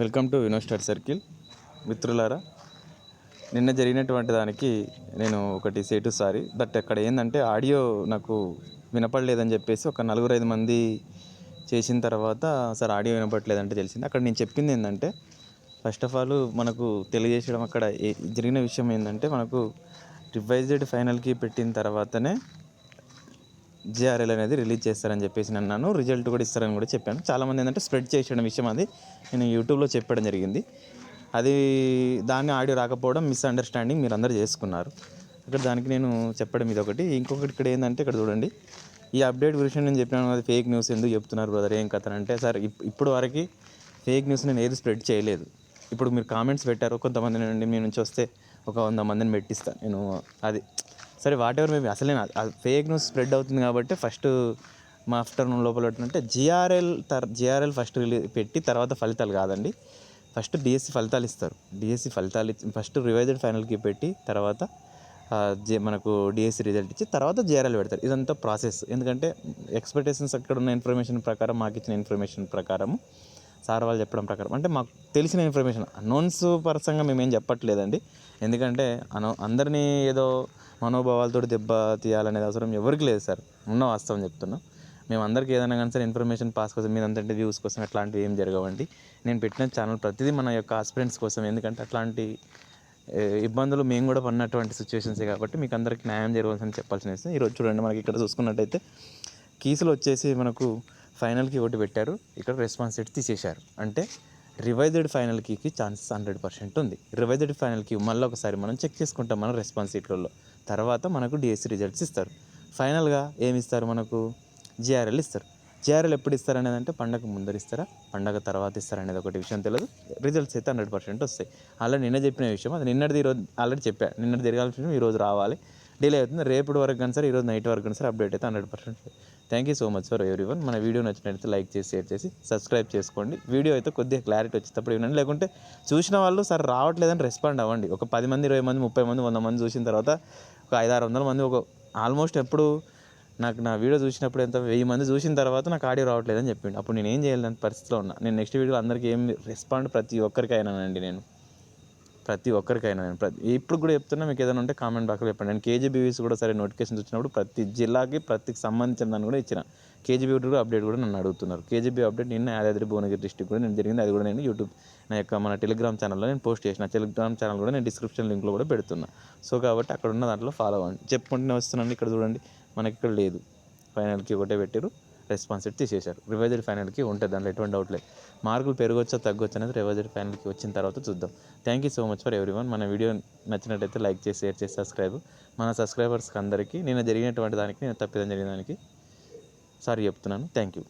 Welcome to వినోస్టార్ circle. మిత్రులారా నిన్న జరిగినటువంటి దానికి నేను ఒకటి సేటు సారీ. బట్ అక్కడ ఏంటంటే ఆడియో నాకు వినపడలేదని చెప్పేసి ఒక నలుగురు ఐదు మంది చేసిన తర్వాత సార్ ఆడియో వినపడలేదంటే తెలిసింది. అక్కడ నేను చెప్పింది ఏంటంటే ఫస్ట్ ఆఫ్ ఆల్ మనకు తెలియజేయడం అక్కడ జరిగిన విషయం ఏంటంటే మనకు రివైజ్డ్ ఫైనల్కి పెట్టిన తర్వాతనే జిఆర్ఎల్ అనేది రిలీజ్ చేస్తారని చెప్పేసి అన్నాను. రిజల్ట్ కూడా ఇస్తారని కూడా చెప్పాను. చాలామంది ఏంటంటే స్ప్రెడ్ చేసిన విషయం అది. నేను యూట్యూబ్లో చెప్పడం జరిగింది. అది దాన్ని ఆడియో రాకపోవడం మిస్అండర్స్టాండింగ్ మీరు అందరు చేసుకున్నారు. ఇక్కడ దానికి నేను చెప్పడం ఇది ఒకటి ఇంకొకటి ఇక్కడ ఏంటంటే ఇక్కడ చూడండి. ఈ అప్డేట్ గురించి నేను చెప్పినాను అది ఫేక్ న్యూస్ ఎందుకు చెప్తున్నారు బ్రదర్ ఏం కథ అంటే సార్ ఇప్పుడు వరకు ఫేక్ న్యూస్ నేను ఏది స్ప్రెడ్ చేయలేదు. ఇప్పుడు మీరు కామెంట్స్ పెట్టారు కొంతమంది నుండి మీ నుంచి వస్తే ఒక వంద మందిని పెట్టిస్తాను నేను అది సరే వాట్ ఎవర్ మేము అసలే ఫేక్ న్యూస్ స్ప్రెడ్ అవుతుంది కాబట్టి ఫస్ట్ మా ఆఫ్టర్నూన్ లోపల అంటే జిఆర్ఎల్ తర్ జిఆర్ఎల్ ఫస్ట్ రిలీ పెట్టి తర్వాత ఫలితాలు కాదండి. ఫస్ట్ డిఎస్సి ఫలితాలు ఇస్తారు. డిఎస్సి ఫలితాలు ఇచ్చి ఫస్ట్ రివైజ్డ్ ఫైనల్కి పెట్టి తర్వాత జే మనకు డిఎస్సి రిజల్ట్ ఇచ్చి తర్వాత జిఆర్ఎల్ పెడతారు. ఇదంతా ప్రాసెస్ ఎందుకంటే ఎక్స్పెక్టేషన్స్ అక్కడ ఉన్న ఇన్ఫర్మేషన్ ప్రకారం మాకు ఇచ్చిన ఇన్ఫర్మేషన్ ప్రకారం సార్ వాళ్ళు చెప్పడం ప్రకారం. అంటే మాకు తెలిసిన ఇన్ఫర్మేషన్ అనౌన్స్ పరసంగా మేము ఏం చెప్పట్లేదండి. ఎందుకంటే అనో అందరినీ ఏదో మనోభావాలతో దెబ్బ తీయాలనేది అవసరం ఎవరికి లేదు సార్. ఉన్న వాస్తవం చెప్తున్నాం. మేము అందరికీ ఏదైనా కానీ సార్ ఇన్ఫర్మేషన్ పాస్ కోసం మీరు అంతంటే వ్యూస్ కోసం అట్లాంటివి ఏం జరగవండి. నేను పెట్టిన ఛానల్ ప్రతిదీ మన యొక్క ఆస్పిరెంట్స్ కోసం ఎందుకంటే అట్లాంటి ఇబ్బందులు మేము కూడా పడినటువంటి సిచ్యువేషన్సే కాబట్టి మీకు అందరికీ న్యాయం జరగాల్సిన చెప్పాల్సిన విషయం. ఈరోజు చూడండి మనకి ఇక్కడ చూసుకున్నట్టయితే కీసులు వచ్చేసి మనకు ఫైనల్కి ఒకటి పెట్టారు. ఇక్కడ రెస్పాన్సిబిలిటీ తీసేశారు. అంటే రివైజ్డ్ ఫైనల్ కీకి ఛాన్సెస్ హండ్రెడ్ పర్సెంట్ ఉంది. రివైజ్డ్ ఫైనల్కి మళ్ళీ ఒకసారి మనం చెక్ చేసుకుంటాం మన రెస్పాన్స్ సీట్లలో తర్వాత మనకు డిఎస్సి రిజల్ట్స్ ఇస్తారు. ఫైనల్గా ఏమి ఇస్తారు మనకు? జిఆర్ఎల్ ఇస్తారు. జిఆర్ఎల్ ఎప్పుడు ఇస్తారు అనేది అంటే పండగ ముందర ఇస్తారా? పండగ తర్వాత ఇస్తారా అనేది ఒకటి విషయం తెలియదు. రిజల్ట్స్ అయితే హండ్రెడ్ పర్సెంట్ వస్తాయి. అలా నిన్న చెప్పిన విషయం. అది నిన్నటిది ఈరోజు ఆల్రెడీ చెప్పా. నిన్నటి జరగాల్సిన విషయం ఈరోజు రావాలి. డిలే అవుతుంది. రేపటి వరకు కానీ సార్ ఈరోజు నైట్ వరకు కానీ సార్ అప్డేట్ అయితే hundred percent thank you so much for everyone మన వీడియో నచ్చినట్లయితే లైక్ చేసి షేర్ చేసి సబ్స్క్రైబ్ చేసుకోండి. వీడియో అయితే కొద్దిగా క్లారిటీ వచ్చేటప్పుడు ఇవ్వండి. లేకుంటే చూసిన వాళ్ళు సార్ రావట్లేదని రెస్పాండ్ అవ్వండి. ఒక పది మంది ఇరవై మంది ముప్పై మంది వంద మంది చూసిన తర్వాత ఒక ఐదు ఆరు వందల మంది ఒక ఆల్మోస్ట్ ఎప్పుడు నాకు నా వీడియో చూసినప్పుడు ఎంత వెయ్యి మంది చూసిన తర్వాత నాకు ఆడియో రావట్లేదని చెప్పిండు. అప్పుడు నేను ఏం చేయాలని పరిస్థితిలో ఉన్నా. నేను నెక్స్ట్ వీడియో అందరికీ ఏం రెస్పాండ్ ప్రతి ఒక్కరికైనానండి నేను. ప్రతి ఒక్కరికైనా నేను ప్రతి ఇప్పుడు కూడా చెప్తున్నా మీకు ఏదైనా ఉంటే కామెంట్ బాక్స్లో చెప్పండి. నేను కేజీబీవీస్ కూడా సరే నోటిఫికేషన్స్ వచ్చినప్పుడు ప్రతి జిల్లాకి ప్రతి సంబంధించిన దాన్ని కూడా ఇచ్చిన. కేజీబీ కూడా అప్డేట్ కూడా నన్ను అడుగుతున్నారు. కేజీబీ అప్డేట్ నిన్న యాదాద్రి భువనగిరి డిస్టిక్ కూడా నేను జరిగింది. అది కూడా నేను యూట్యూబ్ నా యొక్క మన టెలిగ్రామ్ ఛానల్లో నేను పోస్ట్ చేసిన. టెలిగ్రామ్ ఛానల్ కూడా నేను డిస్క్రిప్షన్ లింక్లో కూడా పెడుతున్నా. సో కాబట్టి అక్కడ ఉన్న దాంట్లో ఫాలో అవ్వండి. చెప్పుకుంటూనే వస్తున్నాను. ఇక్కడ చూడండి మనకి ఇక్కడ లేదు. ఫైనల్కి ఒకటే పెట్టారు రెస్పాన్సిబిలిటీ తీసేశారు. రివైజర్ ఫైనల్కి ఉంటుంది దాంట్లో ఎటువంటి డౌట్ లేదు. మార్కులు పెరగొచ్చా తగ్గొచ్చు అనేది రివైజర్ ఫైనల్కి వచ్చిన తర్వాత చూద్దాం. Thank you so much for everyone మన వీడియో నచ్చినట్టయితే లైక్ చేసి షేర్ చేసి సబ్స్క్రైబ్ మన సబ్స్క్రైబర్స్కి అందరికీ నేను జరిగినటువంటి దానికి నేను తప్పిదం జరిగిన దానికి సారీ చెప్తున్నాను. Thank you